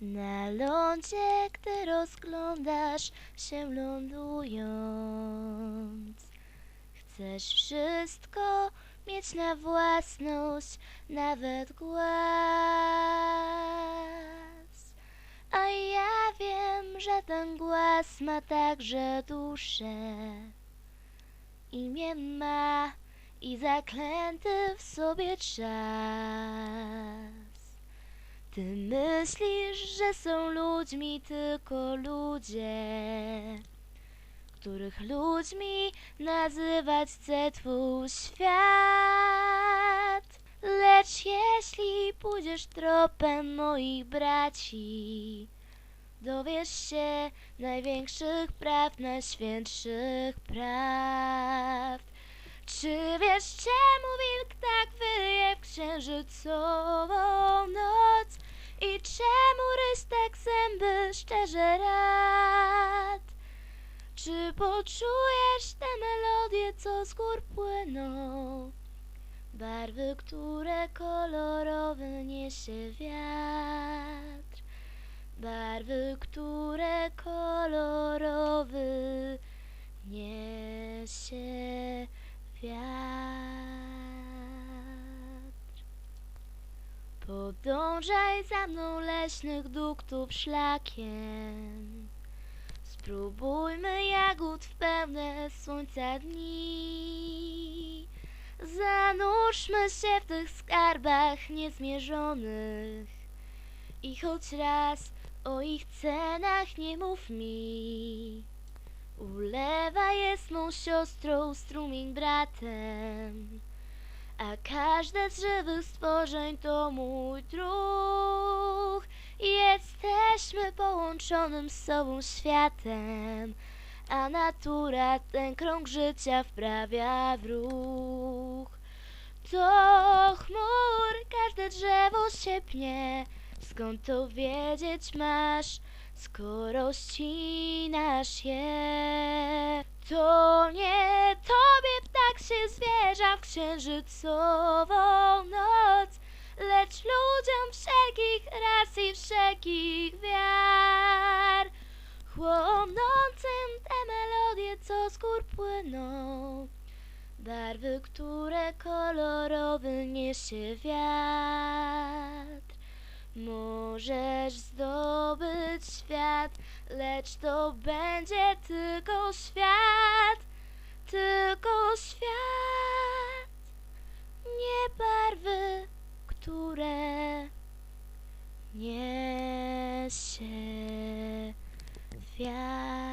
Na lądzie, gdy rozglądasz się lądując, chcesz wszystko mieć na własność, nawet głaz. A ja wiem, że ten głaz ma także duszę. Imię ma i zaklęty w sobie czas. Ty myślisz, że są ludźmi tylko ludzie, których ludźmi nazywać chce twój świat. Lecz jeśli pójdziesz tropem moich braci, dowiesz się największych praw, najświętszych prawd. Czy wiesz, czemu wilk tak wyje w księżycową szczerze rad? Czy poczujesz tę melodię, co z gór płyną? Barwy, które kolorowe niesie wiatr Barwy, które kolorowy niesie wiatr. Podążaj za mną leśnych duktów szlakiem. Spróbujmy jagód w pełne słońca dni. Zanurzmy się w tych skarbach niezmierzonych. I choć raz o ich cenach nie mów mi. Ulewa jest mą siostrą, strumień bratem, a każde z żywych stworzeń to mój druh. Jesteśmy połączonym z sobą światem, a natura ten krąg życia wprawia w ruch. To chmur, każde drzewo się pnie, skąd to wiedzieć masz? skoro ścinasz je. To nie tobie ptak się zwierza w księżycową noc, lecz ludziom wszelkich ras i wszelkich wiar, chłonącym te melodie, co z gór płyną. Barwy, które kolorowy niesie wiatr. Możesz zdobyć świat, lecz to będzie tylko świat, tylko świat, barwy, które niesie wiatr.